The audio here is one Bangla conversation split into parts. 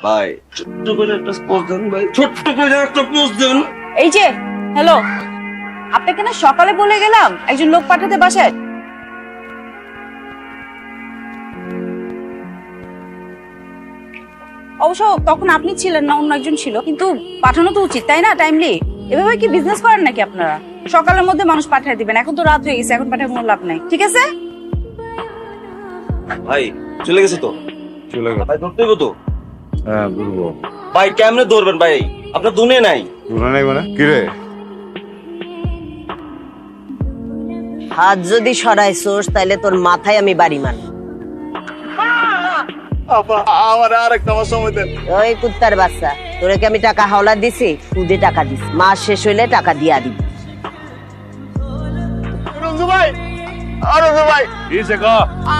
ভাই। ছোট্ট করে একটা পোস্ট দেন ভাই ছোট্ট করে একটা পোস্ট দেন। এই যে হ্যালো আপনাকে না সকালে বলে গেলাম একজন লোক পাঠাতে বাসায়। অবশ্য তখন আপনি ছিলেন না অন্য একজন ছিল কিন্তু পাঠানো তো উচিত তাই না টাইমলি এভাবে কি বিজনেস করেন নাকি আপনারা? সকালের মধ্যে মানুষ পাঠিয়ে দিবেন এখন তো রাত হয়ে গেছে এখন পাঠায় কোনো লাভ নাই ঠিক আছে? ভাই চলে গেছে তো? চলে গেল। ভাই ধরতে তো? হ্যাঁ বুঝব। ভাই কেমনে ধরবেন ভাই? আপনার দুনে নাই। মনে নাই মানে? কিরে? হাত যদি সরাইছোস তাহলে তোর মাথায় আমি বাড়ি মারব। আমার আর একটা সময় দেন। ওই কুত্তার বাচ্চা তোরে কি আমি টাকা হাওলা দিছি? সুদে টাকা দিছি। মাস শেষ হইলে টাকা দিয়া দিব। রঞ্জু ভাই আর ভাই। কিসে ক?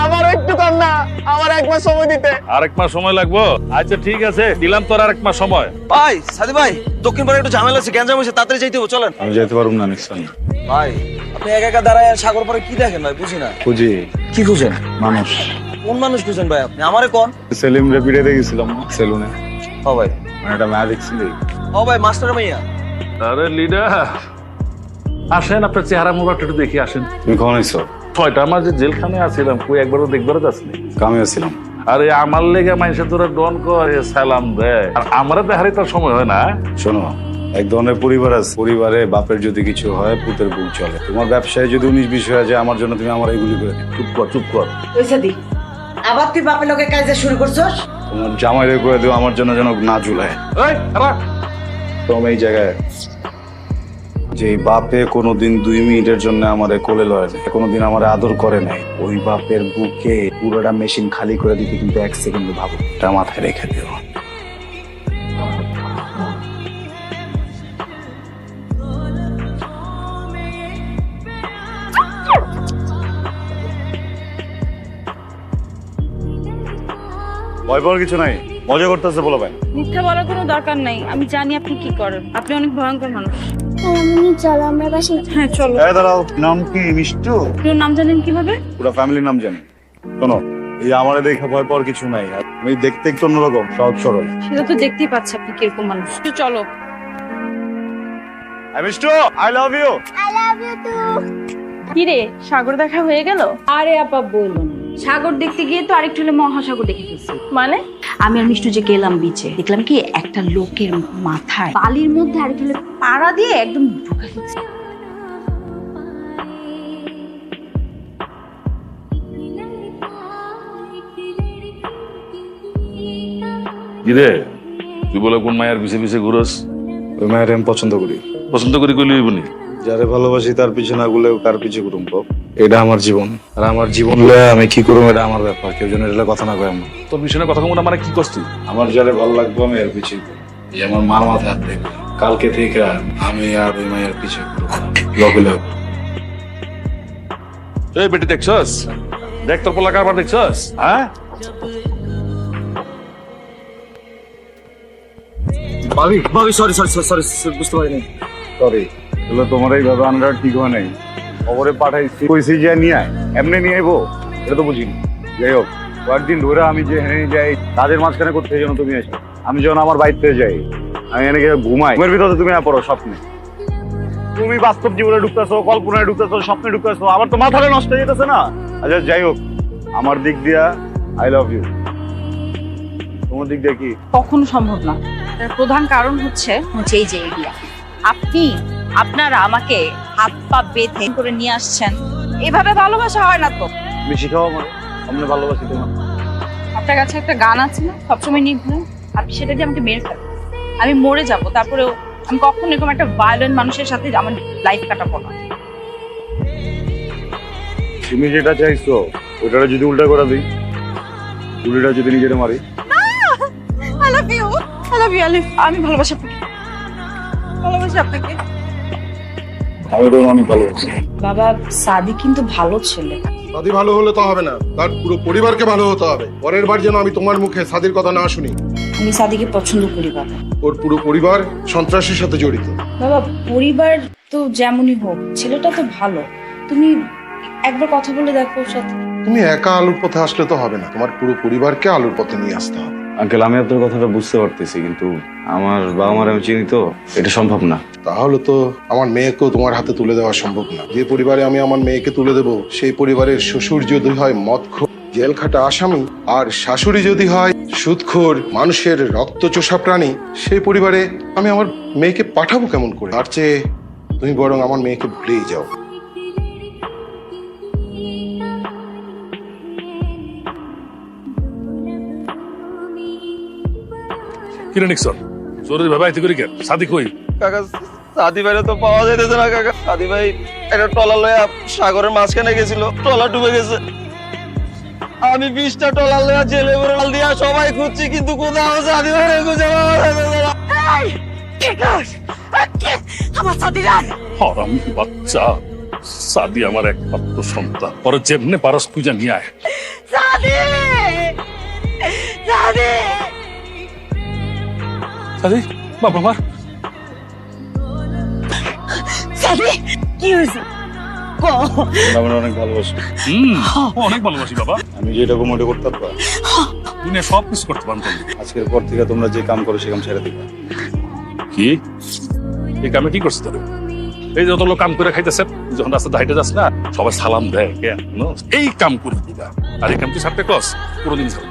আমার একটু কান্না আমার এক মাস সময় দিতে। আরেক মাস সময় লাগবো? আচ্ছা ঠিক আছে দিলাম তোর আরেক মাস সময়। ভাই সাদি ভাই দক্ষিণ পাড়ে একটু ঝামেলা আছে গ্যাঞ্জাম হয়েছে তাড়াতাড়ি যাইতে হবে চলেন। আমি যেতে পারব না নিশ্চয় ভাই আপনি একা একা দাঁড়ায় সাগর পরে কি দেখেন ভাই বুঝি না? খুঁজি কি খুঁজেন? মানুষ। কোন মানুষ খুঁজেন ভাই আপনি? আমারে কোন? সেলিম রে পিড়ে গেছিলাম সেলুনে। ও ভাই। মানে একটা মেয়া দেখছিলি ও ভাই মাস্টার মাইয়া আরে লিডার। আসেন আপনার চেহারা মুখটা একটু দেখি আসেন। তুমি কখন আইছো? ছয়টা মাস যে জেলখানে আছিলাম কই একবারও দেখবারও যাসনি? কামে আসছিলাম আরে আমার লেগে মানুষের তোরা ডন করে সালাম দেয় আর আমারে দেখারই তোর সময় হয় না? শোনো এক ধরনের পরিবার আছে। পরিবারে বাপের যদি কিছু হয় পুতের বুক চলে। তোমার ব্যবসায় যদি উনিশ বিশ হয়ে যায় আমার জন্য তুমি আমার এইগুলি করে চুপ কর চুপ কর। দি আবার তুই বাপের লোকের কাজে শুরু করছস? তোমার জামাই রে করে দিও আমার জন্য যেন না ঝুলায়। এই খারাপ তো আমি এই জায়গায় যে এই বাপে কোনোদিন দুই মিনিটের জন্য আমারে কোলে লয় না কোনোদিন আমার আদর করে নাই। ওই বাপের বুকে পুরোটা মেশিন খালি করে দিতে কিন্তু এক সেকেন্ড ভাবো এটা মাথায় রেখে দিও। ভয় পাওয়ার কিছু নাই। মজা করতেছে বলো ভাই। মিথ্যা বলার কোনো দরকার নাই। আমি জানি আপনি কি করেন। আপনি অনেক ভয়ঙ্কর মানুষ। চলো আমরা বাসে হ্যাঁ চলো। এই দাঁড়াও নাম কি মিষ্টু? আপনার নাম জানেন কীভাবে? পুরো ফ্যামিলির নাম জানি। শোনো এই আমারে দেখে ভয় পাওয়ার কিছু নাই। আমি দেখতে একটু অন্যরকম সহজ সরল। সেটা তো দেখতেই পাচ্ছি আপনি কীরকম মানুষ। তো চলো। Mishtu I love you I love you too কি রে সাগর দেখা হয়ে গেল? আরে আপা বলুন। সাগর দেখতে গিয়ে তো আরেকটু হলে মহাসাগর দেখে ফেলছি। মানে? আমি আর মিষ্টু যে গেলাম বিচে দেখলাম কি একটা লোকের মাথায় বালির মধ্যে আরেকটু হলে পাড়া দিয়ে একদম ঢুকে ফেলছে কিরে তুই বলে কোন মায়ের পিছে পিছে ঘুরস? ওই মায়ের আমি পছন্দ করি। পছন্দ করি কইলি হইবনি যারে ভালোবাসি তার পিছনে না গুলেও কার পিছে করুম কও। এটা আমার জীবন। আর আমার জীবন লয়ে আমি কি করুম এটা আমার ব্যাপার। কেউ যেন এটা কথা না কয় আমার। তোর বিষয়ে কথা কোন মানে কি করছিস? আমার যারে ভালো লাগবে আমি এর পিছে এই আমার মার মাথায় হাত দেখবে কালকে থেকে আমি আর ওই মায়ের পিছে লগে লগে এই বেটি দেখছস? দেখ তোর পোলা কারবার দেখছস? হ্যাঁ? ভাবি ভাবি সরি সরি সরি সরি বুঝতে পারিনি। সরি তাহলে তোমার এইভাবে আনাটা ঠিক হয় নাই। খবরে পাঠাইছি। কইছি যে নিয়ে আয়। এমনি নিয়ে আইবো? এটা তো বুঝিনি। যাই হোক, কয়েকদিন ধরে আমি যে হেনে যাই তাদের মাঝখানে করতে যেন তুমি এসো আমি যখন আমার বাড়িতে যাই, আমি এনে ঘুমাই। ঘুমের ভিতরে তুমি না পড়ো স্বপ্নে। তুমি বাস্তব জীবনে ঢুকতেছো, কল্পনায় ঢুকতেছো, স্বপ্নে ঢুকতেছো। আমার তো মাথাটা নষ্ট হয়ে যেতেছে না। আচ্ছা যাই হোক, আমার দিক দিয়া আই লাভ ইউ তোমার দিক দিয়ে কি? কখনো সম্ভব না। প্রধান কারণ হচ্ছে হচ্ছে এই যে এরিয়া আপনি, আপনারা আমাকে হাত পা বেঁধে করে নিয়ে আসছেন। এভাবে ভালোবাসা হয় না তো? বেশি শিখাও আমার আমি ভালোবাসি তোমার। আপনার কাছে একটা গান আছে না? সবসময় নিয়ে ঘুরেন আপনি সেটা দিয়ে আমাকে মেরে ফেলেন। আমি মরে যাব। তারপরেও আমি কখনো এরকম একটা ভায়োলেন্ট মানুষের সাথে আমার লাইফ কাটাবো না। তুমি যেটা চাইছো ওটা যদি উল্টা করে দিই গুলিটা যদি নিজের মারি। I love you I love you Alif আমি ভালোবাসি আপনাকে ভালোবাসি আপনাকে। আমি অনেক ভালোবাসি বাবা সাদি কিন্তু ভালো ছেলে। সাদি ভালো হলে তো হবে না। তার পুরো পরিবারকে ভালো হতে হবে। পরের বার যেন আমি তোমার মুখে সাদির কথা না শুনি। আমি সাদিকে পছন্দ করি বাবা। ওর পুরো পরিবার সন্ত্রাসের সাথে জড়িত। বাবা পরিবার তো যেমনই হোক ছেলেটা তো ভালো। তুমি একবার কথা বলে দেখো ওর সাথে। তুমি একা আলুর পথে আসলে তো হবে না। তোমার পুরো পরিবারকে আলুর পথে নিয়ে আসতে হবে। আঙ্কেল, আমি আপনার কথাটা বুঝতে পারতেছি, কিন্তু আমার বাবা মার আমি চিনি তো, এটা সম্ভব না। তাহলে তো আমার মেয়েকেও তোমার হাতে তুলে দেওয়া সম্ভব না। যে পরিবারে আমি আমার মেয়েকে তুলে দেব, সেই পরিবারের শ্বশুর যদি হয় মদখোর জেল খাটা আসামি, আর শাশুড়ি যদি হয় সুদখোর, মানুষের রক্ত চোষা প্রাণী, সেই পরিবারে আমি আমার মেয়েকে পাঠাবো কেমন করে? তার চেয়ে তুমি বরং আমার মেয়েকে ভুলেই যাও। কিরে নিক্সন? জরুরি ভাবে আইতে করি কেন সাদি কই? কাকা সাদি ভাইরে তো পাওয়া যাইতেছে না কাকা। সাদি ভাই একটা টলা লয়া সাগরের মাঝখানে গেছিল টলা ডুবে গেছে। আমি বিশটা টলা লয়া জেলে করে মাল দিয়া সবাই খুঁজছি কিন্তু কোথাও সাদি ভাইরে খুঁজে পাওয়া যাইতেছে না। আমার সাদিরান হরাম বাচ্চা। সাদি আমার একমাত্র সন্তান। পরে যেমনে পারস পূজা নিয়ে আয়। সাদি! সাদি! সাদি বাবা মা সাদি কি হয়েছে? আমার অনেক ভালোবাসি। হুম অনেক ভালোবাসি বাবা। আমি যেটা মোটে করতাম না দুনিয়া সব কিছু করতে পারতাম। আজকের পর থেকে তোমরা যে কাম করো সে কাম ছেড়ে দিবে। কি? এই কামে কি করছিস তোর এই যত লোক কাম করে খাইতেছে যখন রাস্তা হাইটে যাস না সবাই সালাম দেয় কেন এই কাম করে দিদা আর এই কাম তুই ছাড়তে কস কোনোদিন ছাড়ব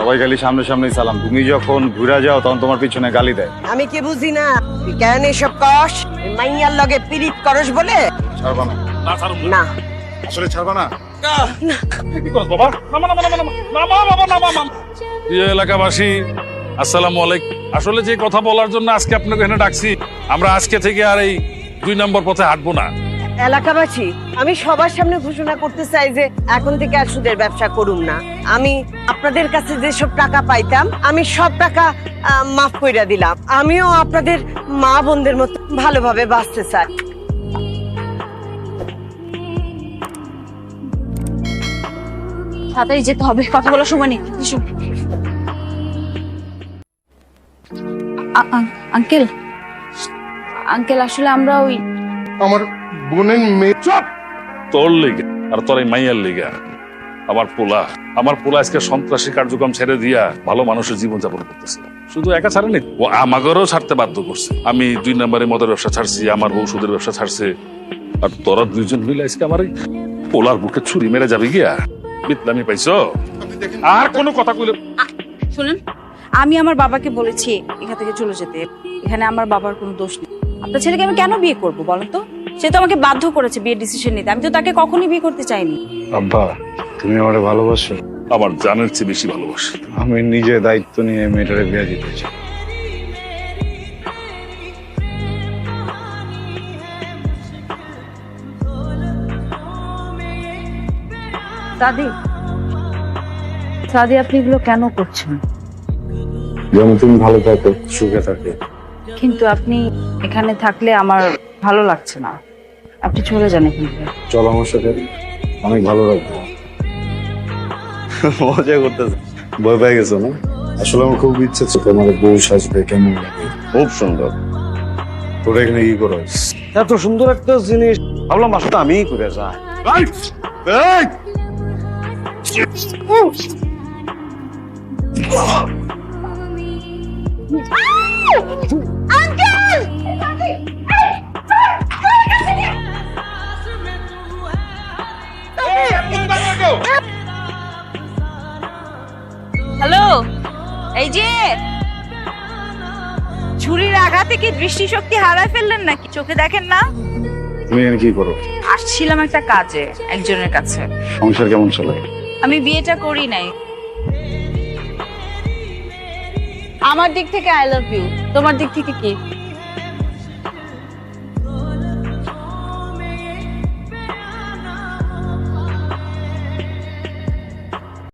সবাই খালি সামনে সামনেই সালাম তুমি যখন ঘুরে যাও তখন তোমার পিছনে গালি দেয়। আমি কি বুঝি না? তুই কেন এসব কস মাইয়ার লগে পিরিত করস বলে? ছাড়বা না। না ছাড়ব না। না। আসলে ছাড়বা না? বাবা? নামা নামা নামা নামা নামা বাবা নামা নামা প্রিয় এলাকাবাসী আসসালামু আলাইকুম। আসলে যে কথা বলার জন্য আজকে আপনাকে এখানে ডাকছি আমরা আজকে থেকে আর এই দুই নম্বর পথে হাঁটবো না। এলাকাবাসী, আমি সবার সামনে ঘোষণা করতে চাই যে এখন থেকে আর সুদের ব্যবসা করুম না। আমি আপনাদের কাছে যেসব টাকা পাইতাম, আমি সব টাকা মাফ কইরা দিলাম। আমিও আপনাদের মা বোনদের মতো ভালোভাবে বাঁচতে চাই। তাড়াতাড়ি যেতে হবে, কথা বলার সময় নেই। আঙ্কেল। আঙ্কেল, আসলে আমরা ওই আমার বোনের মেয়ে। চুপ! তোর লেগে আর তোর এই মাইয়ার লেগে। আমার পোলা আমার পোলা আজকে সন্ত্রাসী কার্যক্রম ছেড়ে দিয়া ভালো মানুষের জীবন যাপন করতেছে। শুধু একা ছাড়েনি ও আমাদেরও ছাড়তে বাধ্য করছে। আমি দুই নম্বরে মদের ব্যবসা ছাড়ছি আমার সুদের ব্যবসা ছাড়ছে। আর তোরা দুইজন মিলে আজকে আমার এই পোলার বুকে ছুরি মেরে যাবে গিয়া। বিতলামি পাইছো? আর কোনো কথা কইলে শুনুন আমি আমার বাবাকে বলেছি এখান থেকে চলে যেতে। এখানে আমার বাবার কোনো দোষ নেই। আপনার ছেলেকে আমি কেন বিয়ে করব বলেন তো? সে তো আমাকে বাধ্য করেছে বিয়ের ডিসিশন নিতে। আমি তো তাকে কখনই বিয়ে করতে চাইনি। আব্বা তুমি আমার ভালোবাসো? আমার জানের চেয়ে বেশি ভালোবাসি। আমি নিজে দায়িত্ব নিয়ে মেয়েটারে বিয়ে দিতে চাই। সাদি সাদি আপনি এগুলো কেন করছেন? যেমন তুমি ভালো থাকো সুখে থাকে। কিন্তু আপনি এখানে থাকলে আমার ভালো লাগছে না। আপনি চলে যান এখান থেকে। চলো আমার সাথে। অনেক ভালো লাগবে। মজা করতেছে। ভয় পেয়ে গেছো না? আসলে আমার খুব ইচ্ছে ছিল তোমার বউ সাজবে কেমন লাগে খুব সুন্দর। তোরা এখানে কি করো এত সুন্দর একটা জিনিস। ভাবলাম বাসাটা আমিই করে যাই। এই যে ছুরির আঘাতে কি দৃষ্টিশক্তি হারায় ফেললেন নাকি? চোখে দেখেন না? তুমি এখানে কি করো? আসছিলাম একটা কাজে একজনের কাছে। সংসার কেমন চলে? আমি বিয়েটা করি নাই। আমার দিক থেকে আই লাভ ইউ তোমার দিক থেকে কি?